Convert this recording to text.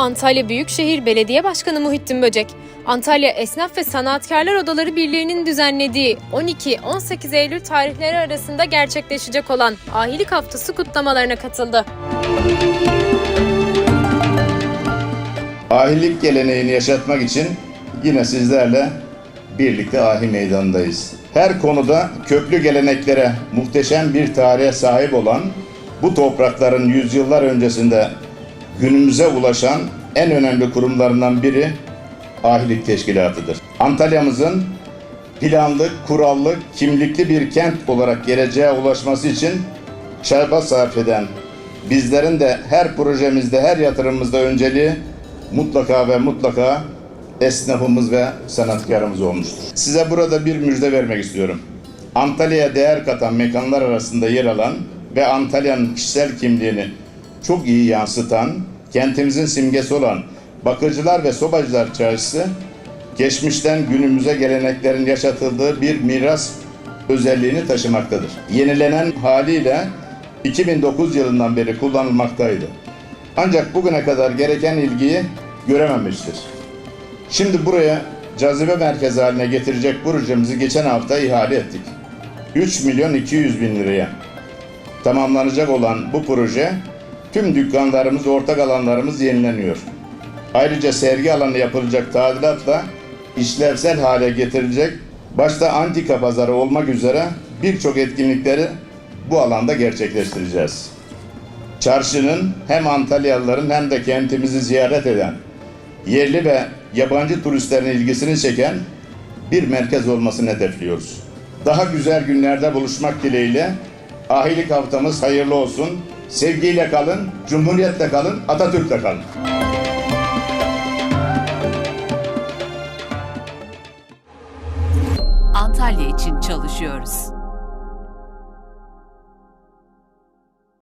Antalya Büyükşehir Belediye Başkanı Muhittin Böcek, Antalya Esnaf ve Sanatkarlar Odaları Birliği'nin düzenlediği 12-18 Eylül tarihleri arasında gerçekleşecek olan Ahilik Haftası kutlamalarına katıldı. Ahilik geleneğini yaşatmak için yine sizlerle birlikte ahi meydanındayız. Her konuda köklü geleneklere, muhteşem bir tarihe sahip olan bu toprakların yüzyıllar öncesinde günümüze ulaşan en önemli kurumlarından biri Ahilik Teşkilatı'dır. Antalya'mızın planlı, kurallı, kimlikli bir kent olarak geleceğe ulaşması için çaba sarf eden bizlerin de her projemizde, her yatırımımızda önceliği mutlaka ve mutlaka esnafımız ve sanatkarımız olmuştur. Size burada bir müjde vermek istiyorum. Antalya'ya değer katan mekanlar arasında yer alan ve Antalya'nın kişisel kimliğini çok iyi yansıtan, kentimizin simgesi olan Bakırcılar ve Sobacılar Çarşısı, geçmişten günümüze geleneklerin yaşatıldığı bir miras özelliğini taşımaktadır. Yenilenen haliyle 2009 yılından beri kullanılmaktaydı. Ancak bugüne kadar gereken ilgiyi görememiştir. Şimdi buraya cazibe merkezi haline getirecek projemizi geçen hafta ihale ettik. 3 milyon 200 bin liraya tamamlanacak olan bu proje tüm dükkanlarımız, ortak alanlarımız yenileniyor. Ayrıca sergi alanı yapılacak tadilatla işlevsel hale getirilecek başta antika pazarı olmak üzere birçok etkinlikleri bu alanda gerçekleştireceğiz. Çarşının hem Antalyalıların hem de kentimizi ziyaret eden, yerli ve yabancı turistlerin ilgisini çeken bir merkez olmasını hedefliyoruz. Daha güzel günlerde buluşmak dileğiyle ahilik haftamız hayırlı olsun. Sevgiyle kalın, cumhuriyetle kalın, Atatürk'le kalın. Antalya için çalışıyoruz.